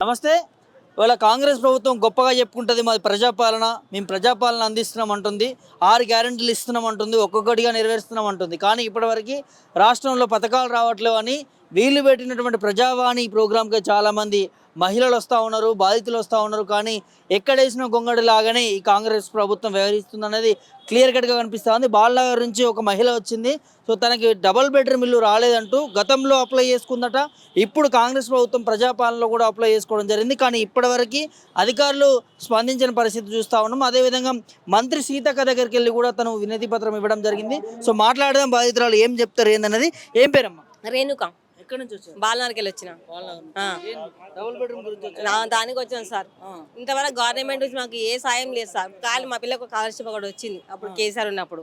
నమస్తే. ఇవాళ కాంగ్రెస్ ప్రభుత్వం గొప్పగా చెప్పుకుంటుంది మాది ప్రజాపాలన. మేము ప్రజాపాలన అందిస్తున్నాం అంటుంది ఆరు గ్యారెంటీలు ఇస్తున్నాం అంటుంది ఒక్కొక్కటిగా నెరవేరుస్తున్నాం అంటుంది కానీ ఇప్పటివరకు రాష్ట్రంలో పథకాలు రావట్లేవు అని వీళ్ళు పెట్టినటువంటి ప్రజావాణి ప్రోగ్రాంకి చాలామంది మహిళలు వస్తూ ఉన్నారు బాధితులు వస్తూ ఉన్నారు. కానీ ఎక్కడేసిన గొంగడి లాగానే ఈ కాంగ్రెస్ ప్రభుత్వం వ్యవహరిస్తుంది అనేది క్లియర్ కట్గా కనిపిస్తూ ఉంది బాలనగర్ నుంచి ఒక మహిళ వచ్చింది. సో తనకి డబల్ బెడ్రూమ్ ఇల్లు రాలేదంటూ గతంలో అప్లై చేసుకుందట. ఇప్పుడు కాంగ్రెస్ ప్రభుత్వం ప్రజాపాలనలో కూడా అప్లై చేసుకోవడం జరిగింది. కానీ ఇప్పటివరకు అధికారులు స్పందించిన పరిస్థితి చూస్తూ ఉన్నాం. అదేవిధంగా మంత్రి సీతక్క దగ్గరికి వెళ్ళి కూడా తను వినతి పత్రం ఇవ్వడం జరిగింది. సో మాట్లాడడం బాధితురాలు ఏం చెప్తారు ఏందన్నది. ఏం పేరమ్మా? రేణుక. ఎక్కడి నుంచి వచ్చారు? బాలనగర్కి వెళ్ళి వచ్చిన. డబుల్ బెడ్రూమ్ గురించి దానికి వచ్చాను సార్. ఇంతవరకు గవర్నమెంట్ నుంచి మాకు ఏ సాయం లేదు సార్. కానీ మా పిల్లకు స్కాలర్షిప్ ఒకటి వచ్చింది. అప్పుడు కేసీఆర్ ఉన్నప్పుడు.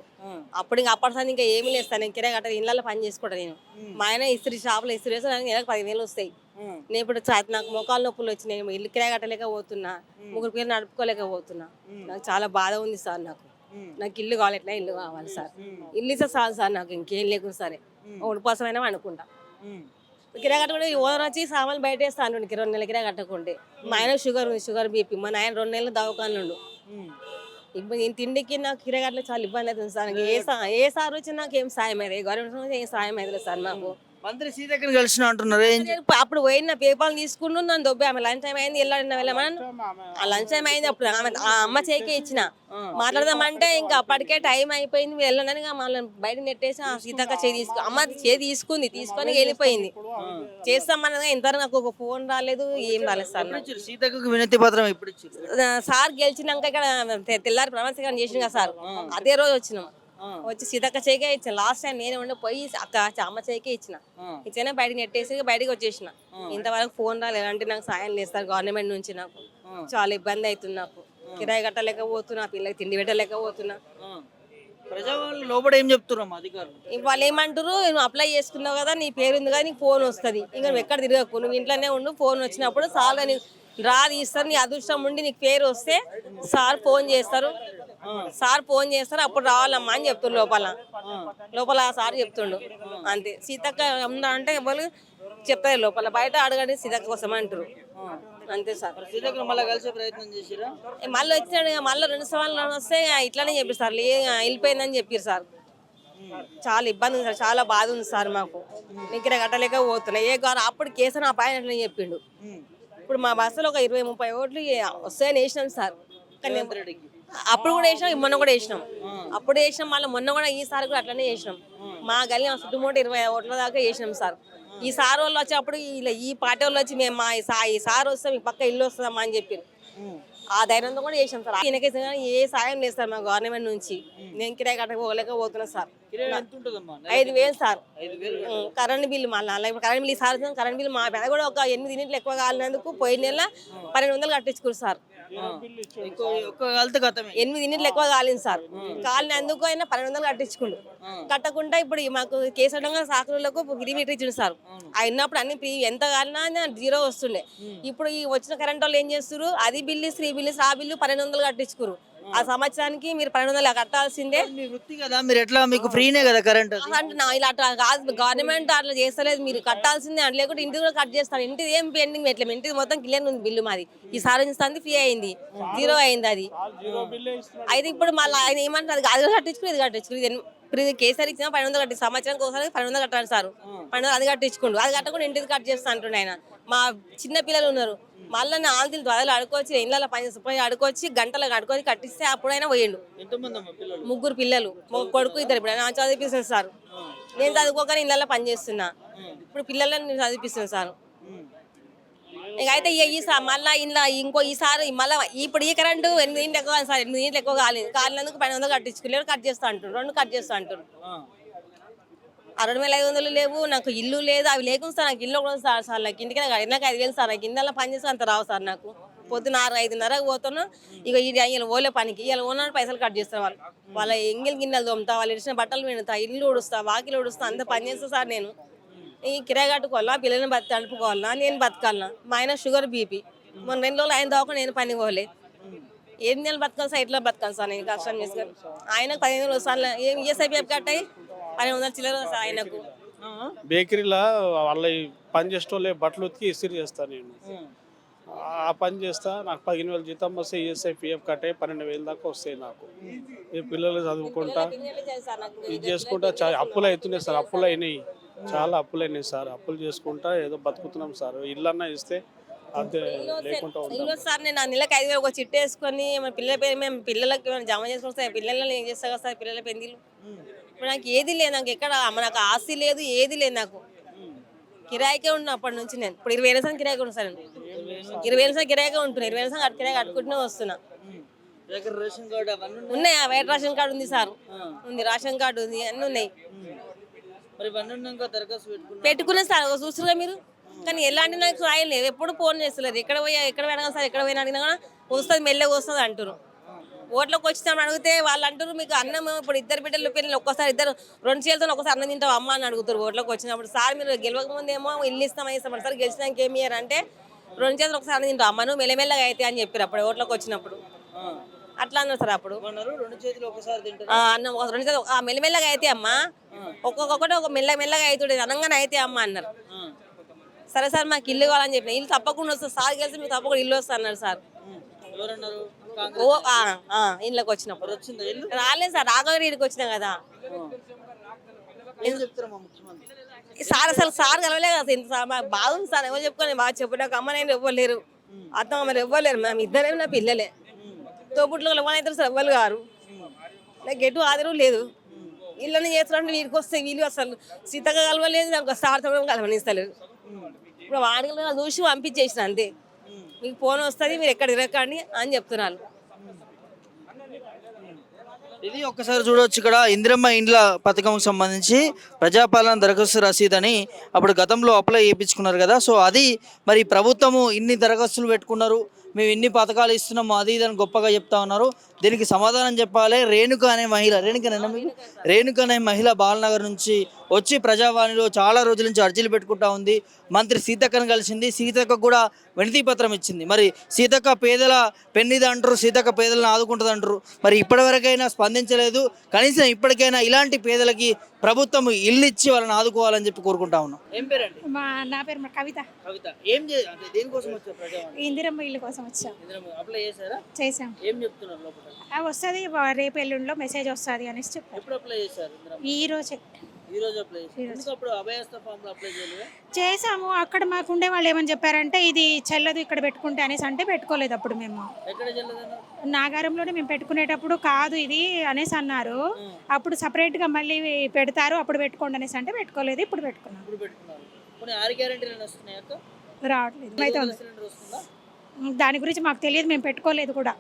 అప్పుడు ఇంకా అప్పటి సార్ ఇంకా ఏమీ లేదు సార్. నేను కిరాయి కట్ట ఇళ్ళలో పని చేసుకోవడం నేను. మా ఆయన ఇస్త్రీ షాప్లో ఇస్త్రీ వేస్తే నాకు నెలకు పదివేలు వస్తాయి. నేను ఇప్పుడు నాకు మోకాలు నొప్పులు వచ్చి నేను ఇల్లు కిరాయి కట్టలేక పోతున్నా. ముగ్గురు పిల్లలు నడుపుకోలేక పోతున్నా. నాకు చాలా బాధ ఉంది సార్ నాకు. నాకు ఇల్లు కావాలి ఎట్లా ఇల్లు కావాలి సార్. ఇల్లు ఇస్తే చాలు సార్ నాకు. ఇంకేం లేకుండా సరే. ఒకటి కోసమైనా అనుకుంటా. కిరా కట్టకుండా ఓనర్ వచ్చి సామాన్లు బయట వేస్తాను రెండు నెలల కిరా కట్టకుంటే. మా ఆయన షుగర్ ఉంది షుగర్ బీపీ. మా నాయన రెండు నెలలు దవాఖానుండు ఇప్పుడు నేను తిండికి నాకు కిరా కట్టలు చాలా ఇబ్బంది అవుతుంది సార్. ఏ సా- ఏ సార్ వచ్చి నాకు ఏం సాయం అయ్యేది గవర్నమెంట్ ఏం సాయం అయ్యేది సార్ నాకు మంత్రి సీతక్కని కలిసిన అంటున్నారు. అప్పుడు పోయిన పేపర్లు తీసుకుంటూ నన్ను దొబ్బి ఆమె లంచ్ టైం అయింది వెళ్ళాడిన వెళ్ళమని. ఆ లంచ్ టైం అయింది అప్పుడు ఆమె ఆ అమ్మ చేకే ఇచ్చిన. మాట్లాడదామంటే ఇంకా అప్పటికే టైం అయిపోయింది మీరు వెళ్ళనని మళ్ళీ బయట నెట్టేసి ఆ సీతక్క చేయి తీసుకు అమ్మ చేయి తీసుకుంది తీసుకొని వెళ్ళిపోయింది. చేస్తామన్నది ఇంతవరకు నాకు ఒక ఫోన్ రాలేదు ఏం రాలేదు సార్ సీతక్కకు వినతి పత్రం ఎప్పుడు ఆ, సార్ గెలిచినాక ఇక్కడ తెల్లారి ప్రమాణ స్వీకారం చేసిన సార్. అదే రోజు వచ్చినాం. వచ్చి సీతక్క చేకే ఇచ్చిన. లాస్ట్ టైం నేనే ఉండి పోయి అక్క అమ్మ చేకే ఇచ్చిన. ఇచ్చిన బయటకి నెట్టేసి బయటకి వచ్చేసిన. ఇంతవరకు ఫోన్ రాలేదు. అంటే నాకు సాయం సార్ గవర్నమెంట్ నుంచి నాకు. చాలా ఇబ్బంది అవుతుంది నాకు. కిరాయి కట్టలేకపోతున్నా పిల్లలకి తిండి పెట్టలేకపోతున్నా. లోపల ఏం చెప్తున్నాం అధికారులు? వాళ్ళు ఏమంటారు నువ్వు అప్లై చేసుకున్నావు కదా నీ పేరు ఉంది కదా నీకు ఫోన్ వస్తుంది. ఇంకా నువ్వు ఎక్కడ తిరగకు. నువ్వు ఇంట్లోనే ఉండు ఫోన్ వచ్చినప్పుడు సార్ నీ రా తీస్తారు నీ అదృష్టం ఉండి నీకు పేరు వస్తే సార్ ఫోన్ చేస్తారు. సార్ ఫోన్ చేస్తారు అప్పుడు రావాలమ్మా అని చెప్తుండు లోపల. లోపల సార్ చెప్తుండు. అంతే. సీతక్క ఉందా అంటే ఎవరు చెప్తారు లోపల. బయట అడగండి సీతక్క కోసం అంటారు అంతే సార్. సీతక్కను మళ్ళీ కలిసే ప్రయత్నం చేసిరా? మళ్ళీ వచ్చినాడు మళ్ళీ రెండు సంవత్సరాలు వస్తే ఇట్లానే చెప్పారు సార్. వెళ్ళిపోయిందని చెప్పారు సార్. చాలా ఇబ్బంది ఉంది సార్. చాలా బాధ ఉంది సార్ మాకు. నిగ్ర కట్టలేక పోతున్నా. ఏ గారు అప్పుడు కేసు నా పైన చెప్పిండు. ఇప్పుడు మా బస్సులో ఒక ఇరవై ముప్పై ఓట్లు వస్తాయని వేసినాం సార్. కానీ అప్పుడు కూడా వేసినాం మొన్న కూడా వేసినాం. అప్పుడు వేసినాం మళ్ళీ మొన్న కూడా ఈసారి కూడా అట్లనే వేసినాం. మా గల్లి చుట్టుముట్టు ఇరవై ఓట్ల దాకా వేసినాం సార్. ఈ సార్ వాళ్ళు వచ్చేటప్పుడు ఇలా ఈ పార్టీ వాళ్ళు వచ్చి మేము మా ఈ ఈ సార్ వస్తే మీకు పక్క ఇల్లు వస్తుందమ్మా అని చెప్పారు ఆ ధైర్యంతో కూడా చేసాం సార్. ఈయనకైతే కానీ ఏ సాయం లేదు సార్ మా గవర్నమెంట్ నుంచి. నేను కిరాయి కట్టకపోలేక పోతున్నా సార్. ఐదు వేలు సార్. కరెంట్ బిల్లు మళ్ళీ అలా ఇప్పుడు current bill sir current bill మా పెద్ద కూడా ఒక ఎనిమిది యూనిట్లు ఎక్కువ కాలినందుకు పోయిన నెల పన్నెండు వందలు కట్టించుకోరు సార్. ఎనిమిది యూనిట్లు ఎక్కువ కాలింది సార్. కాలినందుకు అయినా పన్నెండు వందలు కట్టించుకుండు కట్టకుండా ఇప్పుడు మాకు కేసడంగా సాకులకు ఫ్రీ మీటర్ ఇచ్చిండు సార్. ఆ ఉన్నప్పుడు అన్ని ఫ్రీ ఎంత కాలినా జీరో వస్తుండే. ఇప్పుడు ఈ వచ్చిన కరెంట్ వాళ్ళు ఏం చేస్తారు అది బిల్లు శ్రీ బిల్లు ఆ బిల్లు పన్నెండు వందలు కట్టించుకోరు ఆ సంవత్సరానికి మీరు పన్నెండు వందలు కట్టాల్సిందే. మీ వృత్తి కదా మీరు ఎట్లా మీకు ఫ్రీనే కదా కరెంట్ అంటే నా ఇలా అట్లా కాదు గవర్నమెంట్ అట్లా చేస్తలేదు మీరు కట్టాల్సిందే అంటే లేకుంటే ఇంటికి కూడా కట్ చేస్తాను ఇంటిది ఏం పెండింగ్ పెట్టలేము. ఇంటిది మొత్తం క్లియర్ ఉంది బిల్లు మాది. ఈ సార్ ఇస్తుంది ఫ్రీ అయింది. జీరో అయింది అది. అయితే ఇప్పుడు మళ్ళీ ఆయన ఏమంటారు? అది అది కట్టించుకుని ఇది కట్టించుకుని ఇది ఇప్పుడు కేసీఆర్ ఇచ్చిన పన్నెండు వందలు కట్టి సంవత్సరానికి ఒకసారి పన్నెండు వందలు కట్టాలి సార్. పన్నెండు వందలు అది కట్టించుకోండు. అది కట్టకుండా ఇంటిది కట్ చేస్తా అంటుండే ఆయన. మా చిన్న పిల్లలు ఉన్నారు. మళ్ళీ నా ఆంటీలు వదలు అడుకొచ్చి ఇళ్ళలో పని పోయి అడుకొచ్చి గంటలకు అడుకొని కట్టిస్తే అప్పుడైనా పోయిండు. ముగ్గురు పిల్లలు కొడుకు ఇద్దరు ఇప్పుడు నా చదివిపిస్తుంది సార్. నేను చదువుకోకనే ఇళ్ళల్లో పని చేస్తున్నా. ఇప్పుడు పిల్లలను నేను చదివిపిస్తున్నాను సార్. అయితే ఇక ఈ సార్ మళ్ళీ ఇంట్లో ఇంకో ఈసారి మళ్ళీ ఇప్పుడు ఈ కరెంటు ఎనిమిది ఇంట్లో ఎక్కువ సార్ ఎనిమిది ఇంట్లో ఎక్కువ కాలేదు. కాలినందుకు పన్నెండు వందలు కట్టించుకోలేరు కట్ చేస్తా అంటారు రెండు కట్ చేస్తా అంటారు అరవై వేల ఐదు వందలు లేవు నాకు ఇల్లు లేదు అవి లేకుండా సార్ నాకు ఇల్లు కూడా సార్ సార్ నాకు ఇంటికి నాకు నాకు ఐదు వేలు సార్ నాకు ఇంట్లో పని చేస్తే అంత రావు సార్ నాకు. పొద్దున ఆరు ఐదున్నరకు పోతున్నా ఇక ఇది ఇలా ఓలే పనికి ఇలా ఓనర్ పైసలు కట్ చేస్తారు వాళ్ళు. వాళ్ళ ఎంగిల్ గిన్నెలు తోముతా వాళ్ళు ఇచ్చిన బట్టలు వినుతా ఇల్లు ఉడుస్తా వాకిలు ఉడుస్తా అంత పని చేస్తా సార్ నేను. ఈ కిరాయి కట్టుకోవాలా పిల్లల్ని బతి తడుపుకోవాలా నేను బతకాలనా మా ఆయన షుగర్ బీపీ. మొన్న రెండు రోజులు ఆయన దాకా నేను పని పోలే. ఎన్ని నెలలు బతకాలి సార్ ఇట్లా బతకాలి సార్ నేను కష్టం చేసుకొని ఆయనకు పదిహేను రోజులు సార్ ఏం ఈఎస్ఐ కట్టాయి? పన్నెండు వందల చిల్లర సార్ ఆయనకు? బేకరీలో. వాళ్ళ పని చేసేటోళ్ళే బట్టలు ఉతికి ఇస్త్రీ చేస్తాను నేను. ఆ పని చేస్తా నాకు పదిహేను వేలు జీతం వస్తే ఈఎస్ఐ పిఎఫ్ కట్టే పన్నెండు వేలు దాకా వస్తాయి నాకు. ఈ పిల్లలు చదువుకుంటా ఇది చేసుకుంటా అప్పులు అవుతున్నాయి సార్ అప్పులు అయినాయి. చాలా అప్పులు అయినాయి సార్ అప్పులు చేసుకుంటా ఏదో బతుకుతున్నాం సార్. ఇల్లన్నా ఇస్తే అదే లేకుండా ఉంటాం. ఇంకో సార్ నేను నెలకు ఐదు వేలు ఒక చిట్టు వేసుకొని మన పిల్లల పేరు మేము పిల్లలకి జమ చేసుకొస్తాయి పిల్లలని ఏం చేస్తా కదా సార్ పిల్లల పెందిలు ఇప్పుడు నాకు ఏది లేదు నాకు ఎక్కడ నాకు ఆస్తి లేదు ఏది లేదు నాకు. కిరాయికే ఉన్నా అప్పటి నుంచి నేను. ఇప్పుడు ఇరవై ఏళ్ళ సంగతి కిరాయికే ఉంటాను ఇరవై ఏళ్ళ సంగతి కిరాయికే ఉంటున్నా ఇరవై ఏళ్ళ సంగతి కిరాయి కట్టుకుంటూనే వస్తున్నా. ఉన్నాయి. వైట్ రేషన్ కార్డు ఉంది సార్. ఉంది రేషన్ కార్డు ఉంది అన్నీ ఉన్నాయి. పెట్టుకున్నా సార్ చూస్తున్నా మీరు? కానీ ఎలాంటి నాకు రాయలేదు లేదు. ఎప్పుడు ఫోన్ చేస్తలేదు. ఎక్కడ పోయా ఎక్కడ పోయినా సార్ ఎక్కడ పోయినా అడిగినా కూడా వస్తుంది మెల్లగా వస్తుంది అంటారు ఓట్లోకి వచ్చినామని అడిగితే వాళ్ళు అంటారు మీకు అన్నం ఇప్పుడు ఇద్దరు బిడ్డలు పిల్లలు ఒక్కసారి ఇద్దరు రెండు చేతులు ఒకసారి అన్నం తింటావు అమ్మ అని అడుగుతారు ఓట్లోకి వచ్చినప్పుడు. సార్ మీరు గెలవక ముందేమో ఇల్లు ఇస్తాం ఇస్తాం సార్ గెలిచినాక ఏమి అంటే రెండు చేతులు ఒకసారి అన్నం తింటావు అమ్మ నువ్వు మెల్లమెల్లగా అయితే అని చెప్పారు అప్పుడు ఓట్లోకి వచ్చినప్పుడు. అట్లా అన్నారు సార్ అప్పుడు. అన్నం ఒక రెండు చేతులు మెల్లమెల్లగా అయితే అమ్మ. ఒక్కొక్కటి ఒక మెల్ల మెల్లగా అవుతుండే అనంగానే అయితే అమ్మ అన్నారు. సరే సార్ మాకు ఇల్లు కావాలని చెప్పిన ఇల్లు తప్పకుండా వస్తుంది. సార్ కలిసి మీకు తప్పకుండా ఇల్లు వస్తుంది అన్నారు సార్. ఓ ఇళ్ళకి వచ్చినప్పుడు. రాలేదు సార్ రాఘవ ఇక్కడికి వచ్చినాం కదా. సార్ అసలు సార్ కలవలే కదా ఇంత సార్ మాకు బాగుంది సార్ ఎవరు చెప్పుకొని బాగా చెప్పు నాకు అమ్మ నేను ఇవ్వలేరు. అత్తమ్మ మరి ఇవ్వలేరు మేము ఇద్దరే నా పిల్లలే. తోపుట్లో ఎవరైతే సార్ ఎవ్వరు గారు నాకు ఎటు ఆదరవు లేదు. ఇళ్ళని చేస్తున్నట్టు వీరికి వస్తే వీళ్ళు అసలు సీతగా కలవలేదు నాకు సార్తో కలవనిస్తలేదు ఇప్పుడు వాడికి చూసి పంపించేసిన అంతే. మీకు ఫోన్ వస్తుంది మీరు ఎక్కడ తిరగకండి అని చెప్తున్నారు. ఇది ఒక్కసారి చూడవచ్చు ఇక్కడ. ఇందిరమ్మ ఇండ్ల పథకం సంబంధించి ప్రజాపాలన దరఖాస్తు రసీదు అని అప్పుడు గతంలో అప్లై చేయించుకున్నారు కదా. సో అది మరి ప్రభుత్వము ఇన్ని దరఖాస్తులు పెట్టుకున్నారు. మేము ఇన్ని పథకాలు ఇస్తున్నాము అది ఇది అని గొప్పగా చెప్తా ఉన్నారు. దీనికి సమాధానం చెప్పాలి. రేణుక అనే మహిళ రేణుకనేనా మీకు? రేణుక అనే మహిళ బాలనగర్ నుంచి వచ్చి ప్రజావాణిలో చాలా రోజుల నుంచి అర్జీలు పెట్టుకుంటా ఉంది. మంత్రి సీతక్కను కలిసింది. సీతక్క కూడా వినతి పత్రం ఇచ్చింది. మరి సీతక్క పేదల పెన్నిది అంటారు సీతక్క పేదలను ఆదుకుంటుంది అంటారు మరి ఇప్పటివరకైనా స్పందించలేదు. కనీసం ఇప్పటికైనా ఇలాంటి పేదలకి ప్రభుత్వం ఇల్లు ఇచ్చి వాళ్ళని ఆదుకోవాలని చెప్పి కోరుకుంటా ఉన్నాం. ఏం పేరండి? మా నా పేరు కవిత. కవిత. ఏం దేనికోసం వచ్చారు ఇందిరమ్మ ఇల్లు కోసం వచ్చాం. ఇందిరమ్మ అప్లై చేశారా? చేసాం ఏం చెప్తున్నారు లోపల? ఆ వస్తుంది రేపు ఎల్లుండిలో మెసేజ్ వస్తుంది అనేసి చెప్పారు. ఎప్పుడు అప్లై చేశారు ఇందిరమ్మ ఈ రోజే. ఈ అప్లై అప్పుడు అప్లై చేసాము అక్కడ మాకు ఉండే వాళ్ళు ఏమని చెప్పారంటే ఇది చెల్లదు ఇక్కడ పెట్టుకుంటే అనేసి అంటే పెట్టుకోలేదు అప్పుడు మేము. నాగారంలోనే మేము పెట్టుకునేటప్పుడు కాదు ఇది అనేసి అన్నారు. అప్పుడు సపరేట్గా మళ్ళీ పెడతారు అప్పుడు పెట్టుకోండి అనేసి అంటే పెట్టుకోలేదు ఇప్పుడు పెట్టుకున్నాం. రావట్లేదు. దాని గురించి మాకు తెలియదు మేము పెట్టుకోలేదు కూడా.